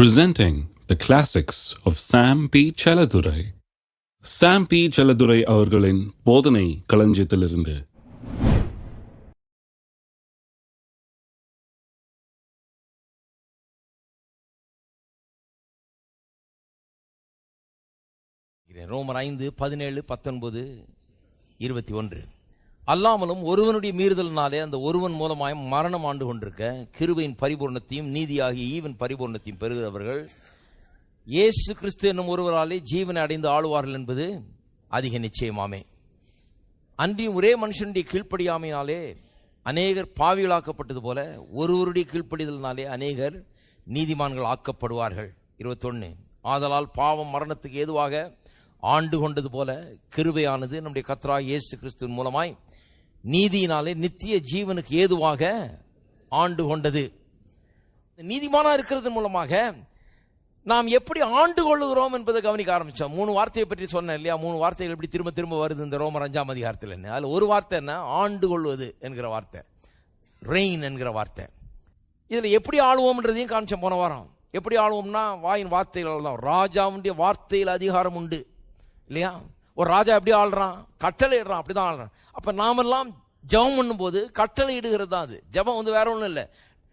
presenting the classics of Sam P. Chaladurai. Sam P. Chaladurai அவர்களின் போதனை களஞ்சியத்திலிருந்து இருக்கிறேன். ரோமர் ஐந்து பதினேழு பத்தொன்பது இருபத்தி ஒன்று அல்லாமலும் ஒருவனுடைய மீறுதலினாலே அந்த ஒருவன் மூலமாய் மரணம் ஆண்டு கொண்டிருக்க கிருபையின் பரிபூர்ணத்தையும் நீதியாகிய ஈவன் பரிபூர்ணத்தையும் பெறுகிறவர்கள். இயேசு கிறிஸ்து என்னும் ஒருவராலே ஜீவனை அடைந்து ஆளுவார்கள் என்பது அதிக நிச்சயமாமே. அன்றியும் ஒரே மனுஷனுடைய கீழ்ப்படியாமையினாலே அநேகர் பாவிகளாக்கப்பட்டது போல ஒருவருடைய கீழ்ப்படிதலினாலே அநேகர் நீதிமான்கள் ஆக்கப்படுவார்கள். இருபத்தொன்னு ஆதலால் பாவம் மரணத்துக்கு ஏதுவாக ஆண்டு கொண்டது போல கிருபையானது நம்முடைய கத்ரா இயேசு கிறிஸ்துவின் மூலமாய் நீதியினாலே நித்திய ஜீவனுக்கு ஏதுவாக ஆண்டு கொண்டது. நீதிமானா இருக்கிறது மூலமாக நாம் எப்படி ஆண்டு கொள்ளுகிறோம் என்பதை கவனிக்க ஆரம்பித்தோம் மூணு வார்த்தையை பற்றி சொன்னேன் இல்லையா? மூணு வார்த்தைகள் எப்படி திரும்ப திரும்ப வருது? இந்த ரோமர் அஞ்சாம் அதிகாரத்தில் என்ன? அதில் ஒரு வார்த்தை என்ன? ஆண்டு கொள்வது என்கிற வார்த்தை. ரெயின் என்கிற வார்த்தை. இதில் எப்படி ஆளுவோம்ன்றதையும் காமிச்சோம் போன வாரம். எப்படி ஆளுவோம்னா வாயின் வார்த்தைகள் தான். ராஜாவுடைய வார்த்தையில் அதிகாரம் உண்டு. இல்லையா? ஒரு ராஜா எப்படி ஆள்றான்? கட்டளை இடுறான் அப்படி தான் ஆள்றான். அப்போ நாமெல்லாம் ஜெபம் பண்ணும்போது கட்டளை இடுகிறது தான் அது. ஜெபம் வந்து வேற ஒன்றும் இல்லை.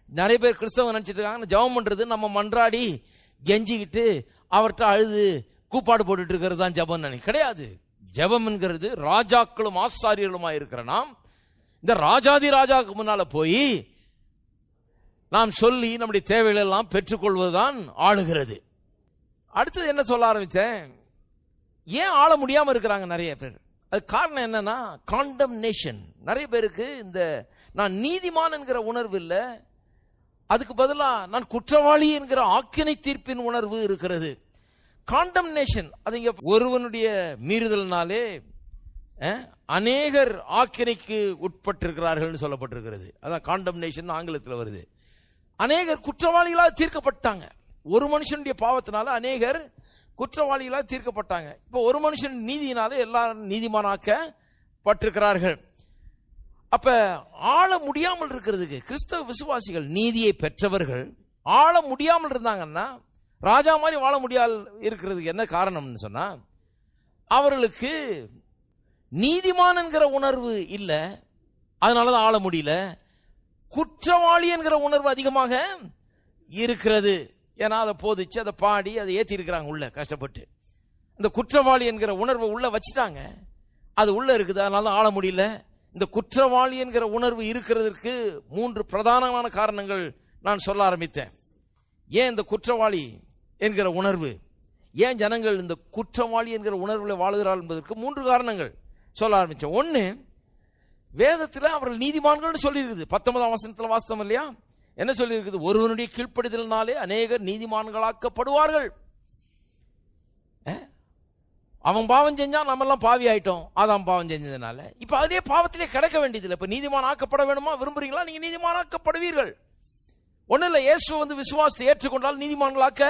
நிறைய பேர் கிறிஸ்தவம் நினச்சிட்டு இருக்காங்க ஜெபம் பண்ணுறது நம்ம மன்றாடி கெஞ்சிக்கிட்டு அவர்கிட்ட அழுது கூப்பாடு போட்டுட்டு இருக்கிறது தான் ஜெபம் நினை கிடையாது. ஜெபம் என்கிறது ராஜாக்களும் ஆசாரியர்களுமாய் இருக்கிற நாம் இந்த ராஜாதி ராஜாவுக்கு முன்னால் போய் நாம் சொல்லி நம்முடைய தேவைகளெல்லாம் பெற்றுக்கொள்வதுதான் ஆளுகிறது. அடுத்தது என்ன சொல்ல ஆரம்பித்தேன்? ஏன் ஆள முடியாமல் இருக்கிறாங்க நிறைய பேர்? அது காரணம் என்னன்னா காண்டம்னேஷன் நிறைய பேருக்கு இந்த நான் நீதிமான் என்கிற உணர்வு இல்லை. அதுக்கு பதிலாக நான் குற்றவாளி என்கிற ஆக்கினை தீர்ப்பின் உணர்வு இருக்கிறது. காண்டம்னேஷன் அதுங்க ஒருவனுடைய மீறுதல்னாலே அநேகர் ஆக்கினைக்கு உட்பட்டிருக்கிறார்கள் சொல்லப்பட்டிருக்கிறது. அதான் காண்டம்னேஷன் ஆங்கிலத்தில் வருது. அநேகர் குற்றவாளிகளாக தீர்க்கப்பட்டாங்க. ஒரு மனுஷனுடைய பாவத்தினால அநேகர் குற்றவாளிகளாக தீர்க்கப்பட்டாங்க. இப்போ ஒரு மனுஷன் நீதியினால எல்லாரும் நீதிமானாக்கப்பட்டிருக்கிறார்கள் அப்ப ஆள முடியாமல் இருக்கிறதுக்கு கிறிஸ்தவ விசுவாசிகள் நீதியை பெற்றவர்கள் ஆள முடியாமல் இருந்தாங்கன்னா ராஜா மாதிரி வாழ முடியாது இருக்கிறதுக்கு என்ன காரணம்னு சொன்னா அவர்களுக்கு நீதிமான் என்கிற உணர்வு இல்லை அதனால தான் ஆள முடியல. குற்றவாளி என்கிற உணர்வு அதிகமாக இருக்கிறது. ஏன்னா அதை போதிச்சு அதை பாடி அதை ஏற்றிருக்கிறாங்க உள்ள கஷ்டப்பட்டு. இந்த குற்றவாளி என்கிற உணர்வை உள்ள வச்சுட்டாங்க. அது உள்ள இருக்குது அதனால ஆள முடியல. இந்த குற்றவாளி என்கிற உணர்வு இருக்கிறதுக்கு மூன்று பிரதானமான காரணங்கள் நான் சொல்ல ஆரம்பித்தேன். ஏன் இந்த குற்றவாளி என்கிற உணர்வு? ஏன் ஜனங்கள் இந்த குற்றவாளி என்கிற உணர்வில் வாழுகிறாள் என்பதற்கு மூன்று காரணங்கள் சொல்ல ஆரம்பித்தேன். ஒன்று வேதத்தில் அவர்கள் நீதிமான்கள்னு சொல்லியிருக்குது. பத்தொன்பதாம் வசனத்தில் வாஸ்தவம் இல்லையா? என்ன சொல்லியிருக்குது? ஒருவனுடைய கீழ்ப்படுதலினாலே அநேகர் நீதிமான்களாக்கப்படுவார்கள். அவன் பாவம் செஞ்சான் நம்மெல்லாம் பாவி ஆயிட்டோம். அதான் பாவம் செஞ்சதுனால. இப்போ அதே பாவத்திலே கிடக்க வேண்டியதில்லை. இப்போ நீதிமான் ஆக்கப்பட வேணுமா? விரும்புறீங்களா? நீங்கள் நீதிமான் ஆக்கப்படுவீர்கள் ஒன்றும் இல்லை. இயேசு வந்து விசுவாசத்தை ஏற்றுக்கொண்டால் நீதிமான்களாக்க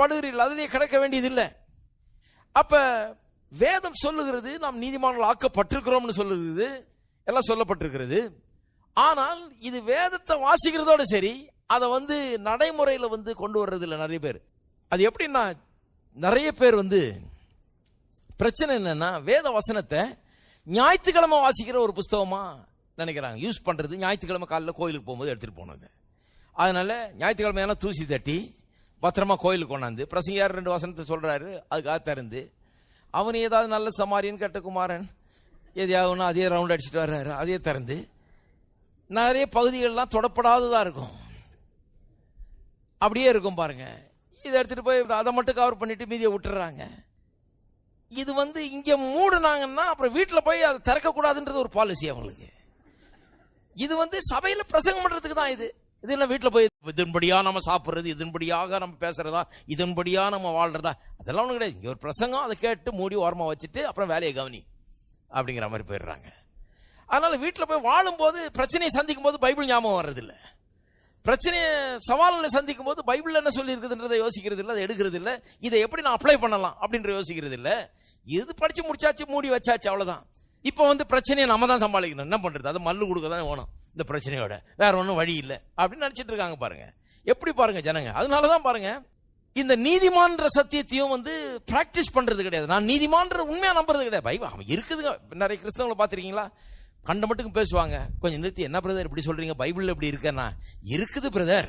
படுகிறீர்கள் அதிலே கிடக்க வேண்டியதில்லை. அப்போ வேதம் சொல்லுகிறது நாம் நீதிமான்கள் ஆக்கப்பட்டிருக்கிறோம்னு சொல்லுகிறது. எல்லாம் சொல்லப்பட்டிருக்கிறது. ஆனால் இது வேதத்தை வாசிக்கிறதோட சரி அதை வந்து நடைமுறையில் வந்து கொண்டு வர்றது இல்லை நிறைய பேர். அது எப்படின்னா நிறைய பேர் வந்து பிரச்சனை என்னன்னா வேத வசனத்தை ஞாயிற்றுக்கிழமை வாசிக்கிற ஒரு புஸ்தகமா நினைக்கிறாங்க. யூஸ் பண்ணுறது ஞாயிற்றுக்கிழமை காலைல கோயிலுக்கு போகும்போது எடுத்துகிட்டு போனது அதனால ஞாயிற்றுக்கிழமையெல்லாம் தூசி தட்டி பத்திரமா கோயிலுக்கு கொண்டாந்து பிரசங்கியார் ரெண்டு வசனத்தை சொல்கிறாரு அதுக்காக திறந்து அவன் ஏதாவது நல்ல சமாரியன் கெட்ட குமாரன் எதையாவது அதே ரவுண்ட் அடிச்சுட்டு வர்றாரு அதே திறந்து நிறைய பகுதிகள்லாம் தொடப்படாததாக இருக்கும். அப்படியே இருக்கும் பாருங்க. இதை எடுத்துட்டு போய் அதை மட்டும் கவர் பண்ணிட்டு மீதியை விட்டுறாங்க. இது வந்து இங்க மூடுனாங்கன்னா அப்புறம் வீட்டில் போய் அதை திறக்கக்கூடாதுன்றது ஒரு பாலிசி அவங்களுக்கு. இது வந்து சபையில பிரசங்கம் பண்றதுக்கு தான் இது. இது இல்லை வீட்டில் போய் இதன்படியா நம்ம சாப்பிட்றது இதன்படியாக நம்ம பேசுறதா இதன்படியா நம்ம வாழ்றதா? அதெல்லாம் ஒன்றும் கிடையாது. இங்கே ஒரு பிரசங்கம் அதை கேட்டு மூடி ஓரமாக வச்சுட்டு அப்புறம் வேலையை கவனி. அப்படிங்கிற மாதிரி போயிடுறாங்க. அதனால வீட்டில் போய் வாழும்போது பிரச்சனையை சந்திக்கும் போது பைபிள் ஞாபகம் வர்றதில்ல. பிரச்சனையை சவால்களை சந்திக்கும் போது பைபிள் என்ன சொல்லியிருக்குதுன்றதை யோசிக்கிறது இல்லை அதை எடுக்கிறது இல்லை இதை எப்படி நான் அப்ளை பண்ணலாம் அப்படின்ற யோசிக்கிறது இல்லை இது படித்து முடிச்சாச்சு மூடி வச்சாச்சு அவ்வளோதான் இப்போ வந்து பிரச்சனையை நம்ம தான் சமாளிக்கணும். என்ன பண்ணுறது அது மல்லு கொடுக்க தான் வேணும் இந்த பிரச்சனையோட. வேற ஒன்றும் வழி இல்லை அப்படின்னு நினச்சிட்டு இருக்காங்க பாருங்க. எப்படி பாருங்க ஜனங்க? அதனால தான் பாருங்க இந்த நீதிமான்ற சத்தியத்தையும் வந்து பிராக்டிஸ் பண்ணுறது கிடையாது. நான் நீதிமான்ற உண்மையாக நம்புறது கிடையாது. பைபிள் அவன் இருக்குதுங்க. நிறைய கிறிஸ்தவங்களை பார்த்துருக்கீங்களா? கண்ட மட்டும் பேசுவாங்க. கொஞ்சம் நிறுத்தி என்ன பிரதர் இப்படி சொல்றீங்க? பைபிளில் இப்படி இருக்கேன்னா? இருக்குது பிரதர்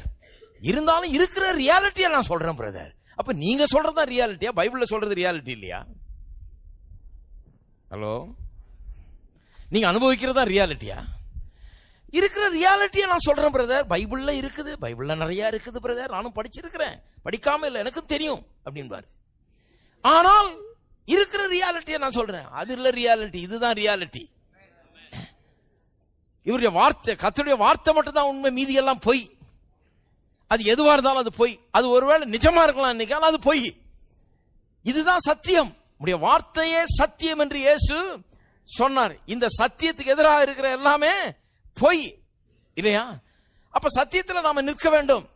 இருந்தாலும் இருக்கிற ரியாலிட்டியை நான் சொல்றேன் பிரதர் அப்ப நீங்க சொல்றது தான் ரியாலிட்டியா பைபிள்ல சொல்றது ரியாலிட்டி இல்லையா? ஹலோ நீங்க அனுபவிக்கிறதா ரியாலிட்டியா இருக்கிற ரியாலிட்டியை நான் சொல்றேன் பிரதர் பைபிள்ல இருக்குது. பைபிள்ல நிறைய இருக்குது பிரதர் நானும் படிச்சிருக்கிறேன். படிக்காம இல்லை எனக்கும் தெரியும் அப்படின்பாரு. ஆனால் இருக்கிற ரியாலிட்டியை நான் சொல்றேன். அது இல்லை ரியாலிட்டி இதுதான் ரியாலிட்டி இவருடைய வார்த்தை கத்தருடைய வார்த்தை மட்டும் தான் உண்மை மீதி எல்லாம் பொய். அது எதுவா இருந்தாலும் அது பொய். அது ஒருவேளை நிஜமா இருக்கலாம் இன்னைக்கு அது பொய். இதுதான் சத்தியம். உடைய வார்த்தையே சத்தியம் என்று இயேசு சொன்னார். இந்த சத்தியத்துக்கு எதிராக இருக்கிற எல்லாமே பொய். இல்லையா? அப்ப சத்தியத்தில் நாம நிற்க வேண்டும்.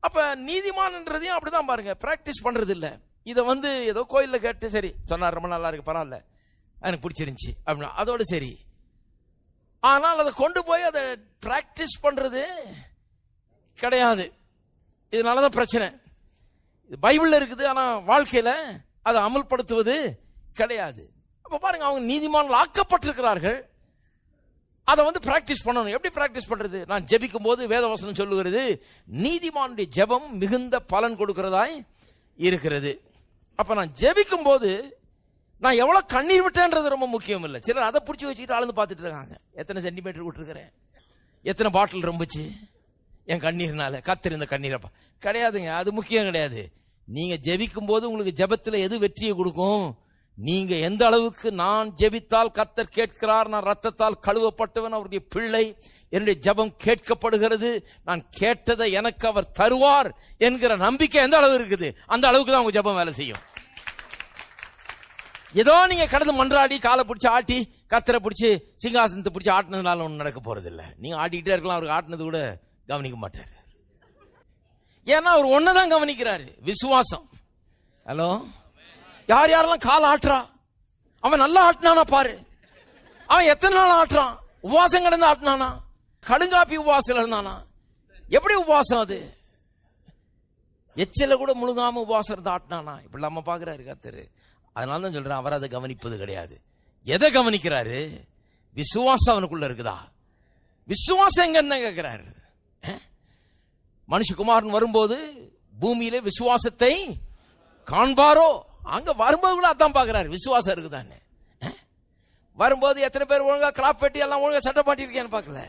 அப்ப நீதிமான்ன்றதையும் அப்படிதான் பாருங்க பிராக்டிஸ் பண்றது இல்ல இதை வந்து ஏதோ கோயிலில் கேட்டு சரி சொன்னார் ரொம்ப நல்லா இருக்கு பரவாயில்ல. எனக்கு பிடிச்சிருந்துச்சி அப்படின்னா அதோட சரி. ஆனால் அதை கொண்டு போய் அதை பிராக்டிஸ் பண்ணுறது கிடையாது. இதனால தான் பிரச்சனை. இது பைபிளில் இருக்குது ஆனால் வாழ்க்கையில் அதை அமல்படுத்துவது கிடையாது. அப்போ பாருங்கள் அவங்க நீதிமான்கள் ஆக்கப்பட்டிருக்கிறார்கள். அதை வந்து பிராக்டிஸ் பண்ணணும். எப்படி பிராக்டிஸ் பண்ணுறது நான் ஜெபிக்கும் போது வேதவசனம் சொல்லுகிறது நீதிமானுடைய ஜெபம் மிகுந்த பலன் கொடுக்கிறதாய் இருக்கிறது. அப்போ நான் ஜெபிக்கும் போது நான் எவ்வளவு கண்ணீர் விட்டேன்றது ரொம்ப முக்கியம் இல்லை. சிலர் அதை பிடிச்சி வச்சுக்கிட்டு ஆளுந்து பார்த்துட்டு இருக்காங்க. எத்தனை சென்டிமீட்டர் விட்டுருக்கிறேன்? எத்தனை பாட்டில் ரொம்பச்சு என் கண்ணீர்னால கத்தர் இந்த கண்ணீரப்பா கிடையாதுங்க அது முக்கியம் கிடையாது. நீங்க ஜெபிக்கும் போது உங்களுக்கு ஜெபத்தில் எது வெற்றியை கொடுக்கும்? நீங்க எந்த அளவுக்கு நான் ஜெபித்தால் கத்தர் கேட்கிறார் நான் ரத்தத்தால் கழுவப்பட்டவன் அவருடைய பிள்ளை என்னுடைய ஜெபம் கேட்கப்படுகிறது நான் கேட்டதை எனக்கு அவர் தருவார் என்கிற நம்பிக்கை எந்த அளவு இருக்குது? அந்த அளவுக்கு தான் உங்க ஜெபம் வேலை செய்யும். ஏதோ நீங்க கடந்து மன்றாடி காலை பிடிச்சி ஆட்டி கத்தரை பிடிச்சி சிங்காசனத்தை பிடிச்சி ஆட்டினதுனால ஒன்றும் நடக்க போறது இல்ல நீங்க ஆட்டிக்கிட்டே இருக்கலாம் அவருக்கு ஆட்டினது கூட கவனிக்க மாட்டாரு. ஏன்னா அவர் ஒன்னதான் கவனிக்கிறாரு. விசுவாசம். ஹலோ? யார் யாரெல்லாம் கால் ஆட்டுறா? அவன் நல்லா ஆட்டினானா பாரு. அவன் எத்தனை நாள் ஆட்டுறான்? உபவாசம் கிடந்து ஆட்டினானா? கடுங்காப்பி உபவாசத்தில் இருந்தானா? எப்படி உபவாசம் அது? எச்சில கூட முழுங்காம உபவாசம் இருந்து ஆட்டினானா? இப்படி நம்ம பாக்குறாரு கத்தரு அதனால தான் சொல்றேன் அவர் அதை கவனிப்பது கிடையாது. எதை கவனிக்கிறாரு? விசுவாசம் அவனுக்குள்ள இருக்குதா? விசுவாசம் எங்க என்ன கேட்கிறாரு மனுஷகுமாரன் வரும்போது பூமியிலே விசுவாசத்தை காண்பாரோ? அங்க வரும்போது கூட அதான் பாக்குறாரு விசுவாசம் இருக்குதான்னு. வரும்போது எத்தனை பேர் ஒழுங்கா கிளாப் வெட்டி எல்லாம் ஒழுங்கா சட்டை மாட்டிருக்கேன்னு பார்க்கல.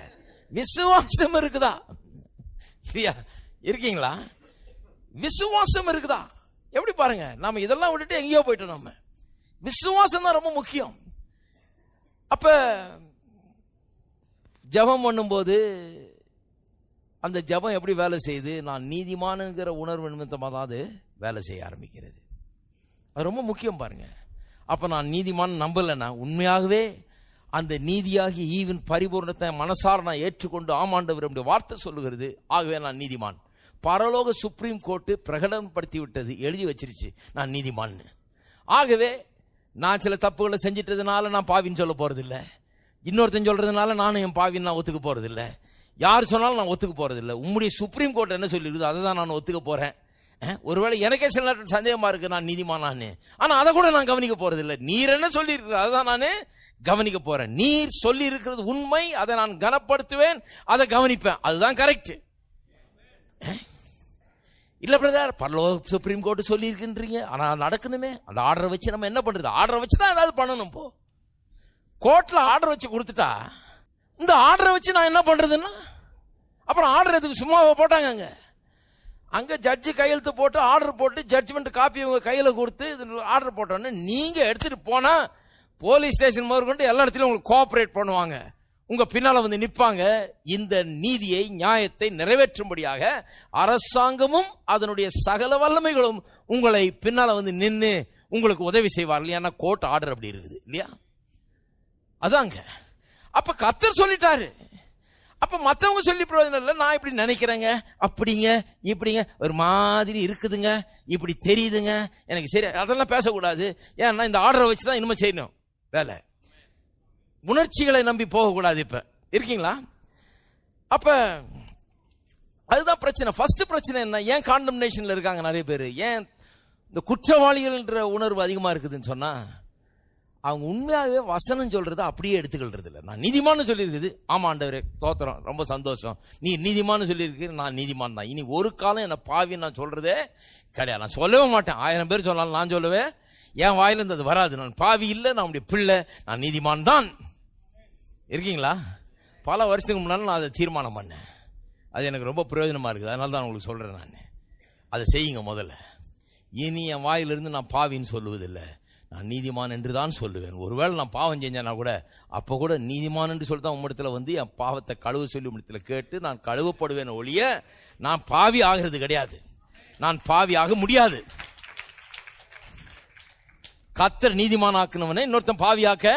விசுவாசம் இருக்குதா? இல்லையா இருக்கீங்களா? விசுவாசம் இருக்குதா? எப்படி பாருங்க நாம இதெல்லாம் விட்டுட்டு எங்கேயோ போயிட்டோம் நம்ம விசுவாசம் தான் ரொம்ப முக்கியம். அப்ப ஜெபம் பண்ணும்போது அந்த ஜெபம் எப்படி வேலை செய்யுது? நான் நீதிமானுங்கிற உணர்வு நிமித்தமாக தான் அது வேலை செய்ய ஆரம்பிக்கிறது. அது ரொம்ப முக்கியம் பாருங்க. அப்போ நான் நீதிமான் நம்பலைன்னா உண்மையாகவே அந்த நீதியாகி ஈவின் பரிபூர்ணத்தை மனசார நான் ஏற்றுக்கொண்டு ஆமாண்டவர் என்னுடைய வார்த்தை சொல்லுகிறது. ஆகவே நான் நீதிமான். பரலோக சுப்ரீம் கோர்ட்டு பிரகடனப்படுத்தி விட்டது எழுதி வச்சிருச்சு நான் நீதிமான்னு. ஆகவே நான் சில தப்புகளை செஞ்சிட்டதுனால நான் பாவின்னு சொல்ல போகிறதில்ல இன்னொருத்தன் சொல்கிறதுனால நானும் என் பாவின்னு நான் ஒத்துக்க போகிறதில்ல யார் சொன்னாலும் நான் ஒத்துக்க போகிறதில்ல உம்முடைய சுப்ரீம் கோர்ட் என்ன சொல்லியிருக்குதோ அதை தான் நான் ஒத்துக்க போகிறேன் ஒருவேளை எனக்கே சில நேரத்தில் சந்தேகமாக இருக்குது நான் நீதிமானான்னு. ஆனால் அதை கூட நான் கவனிக்க போகிறதில்ல நீர் என்ன சொல்லியிருக்குது அதை தான் நான் கவனிக்க போகிறேன் நீர் சொல்லி இருக்கிறது உண்மை அதை நான் கனப்படுத்துவேன் அதை கவனிப்பேன். அதுதான் கரெக்ட் இல்லை பிரதர் பரலோ சுப்ரீம் கோர்ட்டு சொல்லி ஆனால் நடக்கணுமே. அந்த ஆர்டரை வச்சு நம்ம என்ன பண்ணுறது ஆர்டரை வச்சு தான் ஏதாவது பண்ணணும் இப்போ கோர்ட்டில் ஆர்டர் வச்சு கொடுத்துட்டா இந்த ஆர்டரை வச்சு நான் என்ன பண்ணுறதுன்னா அப்புறம் ஆர்டர் எதுக்கு சும்மா போட்டாங்க அங்கே? அங்கே ஜட்ஜு கையெழுத்து போட்டு ஆர்டர் போட்டு ஜட்ஜ்மெண்ட் காப்பி உங்கள் கையில் கொடுத்து ஆர்டர் போட்டோன்னு நீங்கள் எடுத்துகிட்டு போனால் போலீஸ் ஸ்டேஷன் முதற்கொண்டு எல்லா இடத்துலையும் உங்களுக்கு கோஆப்ரேட் பண்ணுவாங்க. உங்க பின்னால வந்து நிற்பாங்க இந்த நீதியை நியாயத்தை நிறைவேற்றும்படியாக அரசாங்கமும் அதனுடைய சகல வல்லமைகளும் உங்களை பின்னால வந்து நின்று உங்களுக்கு உதவி செய்வார்கள் ஏன்னா கோர்ட் ஆர்டர் அப்படி இருக்குது இல்லையா? அதாங்க. அப்ப கத்தர் சொல்லிட்டாரு. அப்ப மற்றவங்க சொல்லி பிரயோஜனம் இல்லை. நான் இப்படி நினைக்கிறேங்க. அப்படிங்க இப்படிங்க. ஒரு மாதிரி இருக்குதுங்க. இப்படி தெரியுதுங்க. எனக்கு சரி அதெல்லாம் பேசக்கூடாது. ஏன்னா இந்த ஆர்டரை வச்சு தான் இனிமேல் செய்யணும். வேலை. உணர்ச்சிகளை நம்பி போகக்கூடாது இப்ப. இருக்கீங்களா? அப்ப அதுதான் பிரச்சனை. ஃபர்ஸ்ட் பிரச்சனை என்ன? ஏன் காண்டம்னேஷன்ல இருக்காங்க நிறைய பேர்? ஏன் இந்த குற்றவாளிகள்ன்ற உணர்வு அதிகமா இருக்குதுன்னு சொன்னா அவங்க உண்மையாகவே வசனம் சொல்றதை அப்படியே எடுத்துக்கிறது இல்லை. நான் நீதிமான்னு சொல்லியிருக்குது. ஆமா ஆண்டவரே தோத்திரம் ரொம்ப சந்தோஷம். நீ நீதிமான்னு சொல்லியிருக்கு நான் நீதிமான் தான். இனி ஒரு காலம் என்ன பாவி நான் சொல்றதே கிடையாது. நான் சொல்லவே மாட்டேன். ஆயிரம் பேர் சொல்லலாம் நான் சொல்லவே என் வாயிலிருந்து அது வராது. நான் பாவி இல்லை நான் உடைய பிள்ளை நான் நீதிமான் தான். இருக்கீங்களா? பல வருஷத்துக்கு முன்னால் நான் அதை தீர்மானம் பண்ணேன். அது எனக்கு ரொம்ப பிரயோஜனமாக இருக்குது. அதனால தான் உங்களுக்கு சொல்கிறேன் நான். அதை செய்யுங்க முதல்ல. இனி என் வாயிலிருந்து நான் பாவின்னு சொல்லுவதில்லை. நான் நீதிமான் என்று தான் சொல்லுவேன். ஒருவேளை நான் பாவம் செஞ்சேன்னா கூட அப்போ கூட நீதிமான் என்று சொல்லி தான் உம்மிடத்தில் வந்து என் பாவத்தை கழுவ சொல்லி உம்மிடத்தில் கேட்டு நான் கழுவப்படுவேன் ஒழிய நான் பாவி ஆகிறது கிடையாது. நான் பாவி ஆக முடியாது. கத்தர் நீதிமான் ஆக்குனவனை இன்னொருத்தன் பாவியாக்க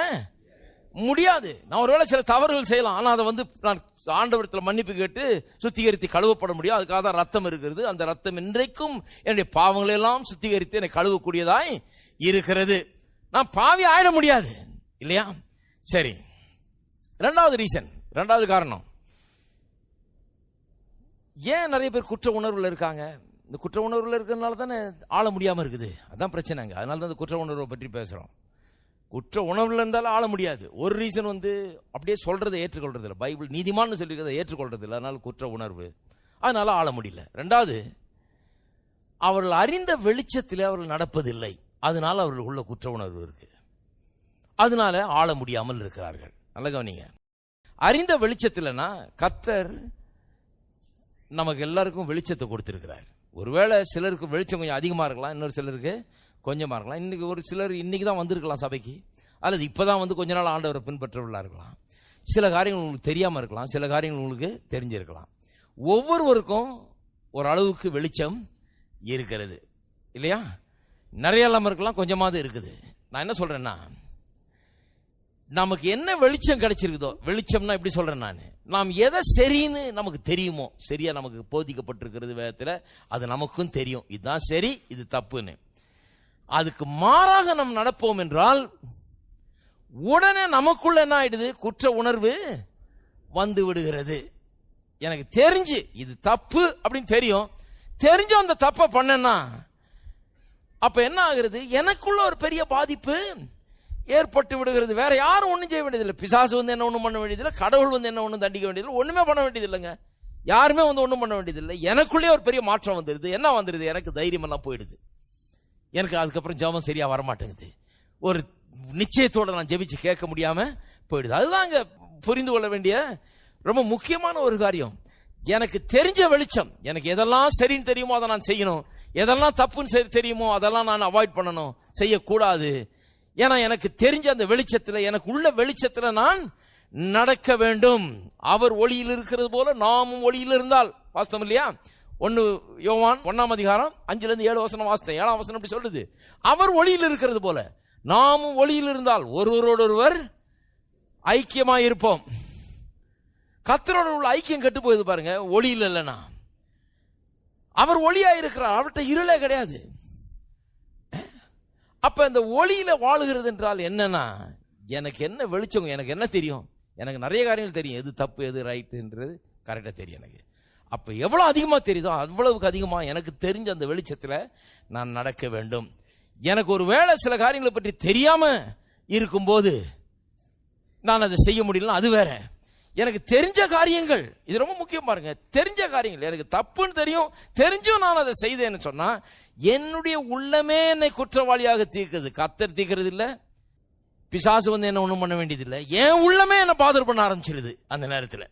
முடியாது. நான் ஒருவேளை சில தவறுகள் செய்யலாம். ஆனால் அதை வந்து நான் ஆண்டவரத்தில் மன்னிப்பு கேட்டு சுத்திகரித்து கழுவப்பட முடியும். அதுக்காக தான் ரத்தம் இருக்கிறது. அந்த ரத்தம் இன்றைக்கும் என்னுடைய பாவங்களை எல்லாம் சுத்திகரித்து என்னை கழுவக்கூடியதாய் இருக்கிறது. நான் பாவி ஆயிட முடியாது. இல்லையா? சரி. ரெண்டாவது ரீசன் ரெண்டாவது காரணம். ஏன் நிறைய பேர் குற்ற உணர்வுல இருக்காங்க? இந்த குற்ற உணர்வுல இருக்கிறதுனால தானே ஆள முடியாம இருக்குது. அதான் பிரச்சனைங்க. அதனால தான் இந்த குற்ற உணர்வை பற்றி பேசுறோம். குற்ற உணர்வுல இருந்தாலும் ஆள முடியாது. ஒரு ரீசன் வந்து அப்படியே சொல்றதை ஏற்றுக்கொள்றது இல்லை பைபிள் நீதிமான்னு சொல்லியிருக்கிறத ஏற்றுக்கொள்றது இல்லை அதனால குற்ற உணர்வு. அதனால ஆள முடியல. ரெண்டாவது அவர்கள் அறிந்த வெளிச்சத்தில் அவர்கள் நடப்பதில்லை. அதனால அவர்களுக்குள்ள குற்ற உணர்வு இருக்கு. அதனால ஆள முடியாமல் இருக்கிறார்கள். நல்ல கவனிங்க. அறிந்த வெளிச்சத்தில்னா கத்தர் நமக்கு எல்லாருக்கும் வெளிச்சத்தை கொடுத்துருக்கிறார். ஒருவேளை சிலருக்கு வெளிச்சம் கொஞ்சம் அதிகமாக இருக்கலாம். இன்னொரு சிலருக்கு கொஞ்சமாக இருக்கலாம். இன்றைக்கி ஒரு சிலர் இன்றைக்கி தான் வந்திருக்கலாம் சபைக்கு. அல்லது இப்போ தான் வந்து கொஞ்ச நாள் ஆண்டவரை பின்பற்றவர்களாக இருக்கலாம். சில காரியங்கள் உங்களுக்கு தெரியாமல் இருக்கலாம். சில காரியங்கள் உங்களுக்கு தெரிஞ்சிருக்கலாம். ஒவ்வொருவருக்கும் ஒரு அளவுக்கு வெளிச்சம் இருக்கிறது. இல்லையா? நிறைய இல்லாமல் இருக்கலாம் கொஞ்சமாவது இருக்குது. நான் என்ன சொல்கிறேன்னா நமக்கு என்ன வெளிச்சம் கிடைச்சிருக்குதோ வெளிச்சம்னா எப்படி சொல்கிறேன் நான்? நாம் எதை சரின்னு நமக்கு தெரியுமோ சரியாக நமக்கு போதிக்கப்பட்டிருக்கிறது வேதத்தில் அது நமக்கும் தெரியும். இதுதான் சரி இது தப்புன்னு. அதுக்கு மாறாக நாம் நடப்போம் என்றால் உடனே நமக்குள்ள என்ன ஆயிடுது? குற்ற உணர்வு வந்து விடுகிறது. எனக்கு தெரிஞ்சு இது தப்பு அப்படின்னு தெரியும். தெரிஞ்சு அந்த தப்பை பண்ணனா அப்ப என்ன ஆகுறது? எனக்குள்ள ஒரு பெரிய பாதிப்பு ஏற்பட்டு விடுகிறது. வேற யாரும் ஒன்றும் செய்ய வேண்டியதில்லை. பிசாசு வந்து என்ன ஒன்றும் பண்ண வேண்டியதில்லை. கடவுள் வந்து என்ன ஒன்றும் தண்டிக்க வேண்டியதில்லை. ஒண்ணுமே பண்ண வேண்டியதில்லைங்க. யாருமே வந்து ஒன்றும் பண்ண வேண்டியதில்லை. எனக்குள்ளே ஒரு பெரிய மாற்றம் வந்துடுது என்ன வந்துடுது எனக்கு தைரியம் எல்லாம் போயிடுது. எனக்கு அதுக்கப்புறம் ஜெபம் சரியா வரமாட்டேங்குது. ஒரு நிச்சயத்தோட நான் ஜெபிச்சு கேட்க முடியாம போயிடுது. அதுதான் புரிந்து கொள்ள வேண்டிய ரொம்ப முக்கியமான ஒரு காரியம். எனக்கு தெரிஞ்ச வெளிச்சம் எனக்கு எதெல்லாம் சரின்னு தெரியுமோ அதை நான் செய்யணும். எதெல்லாம் தப்புன்னு சரி தெரியுமோ அதெல்லாம் நான் அவாய்ட் பண்ணணும். செய்யக்கூடாது. ஏன்னா எனக்கு தெரிஞ்ச அந்த வெளிச்சத்தில் எனக்கு உள்ள வெளிச்சத்தில் நான் நடக்க வேண்டும். அவர் ஒளியில் இருக்கிறது போல நாமும் ஒளியில் இருந்தால். வாஸ்தவம் இல்லையா? ஒன்னு யோவான் ஒன்னாம் அதிகாரம் அஞ்சுல இருந்து ஏழு வசனம் வாசித்தேன். ஏழாம் வசனம் அப்படி சொல்லுது. அவர் ஒளியில் இருக்கிறது போல. நாமும் ஒளியில் இருந்தால் ஒருவரோடொருவர் ஐக்கியமாக இருப்போம். கத்தரோட உள்ள ஐக்கியம் கெட்டு போயிது பாருங்க. ஒளியில் இல்லைன்னா. அவர் ஒளியா இருக்கிறார். அவர்கிட்ட இருளே கிடையாது. அப்ப இந்த ஒளியில வாழுகிறது என்றால் என்னன்னா எனக்கு என்ன வெளிச்சம் எனக்கு என்ன தெரியும்? எனக்கு நிறைய காரியங்கள் தெரியும். எது தப்பு எது ரைட்டுன்றது கரெக்டாக தெரியும் எனக்கு. அப்போ எவ்வளோ அதிகமாக தெரியுதோ அவ்வளவுக்கு அதிகமாக எனக்கு தெரிஞ்ச அந்த வெளிச்சத்தில் நான் நடக்க வேண்டும். எனக்கு ஒரு வேளை சில காரியங்களை பற்றி தெரியாமல் இருக்கும்போது நான் அதை செய்ய முடியலன்னா அது வேற. எனக்கு தெரிஞ்ச காரியங்கள் இது ரொம்ப முக்கியம் பாருங்க தெரிஞ்ச காரியங்கள் எனக்கு தப்புன்னு தெரியும் தெரிஞ்சும் நான் அதை செய்தேன்னு சொன்னால் என்னுடைய உள்ளமே என்னை குற்றவாளியாக தீர்க்கிறது. கத்தர் தீர்க்கிறது இல்லை பிசாசு வந்து என்ன ஒன்றும் பண்ண வேண்டியதில்லை. என் உள்ளமே என்னை பாதர் பண்ண ஆரம்பிச்சிருது அந்த நேரத்தில்.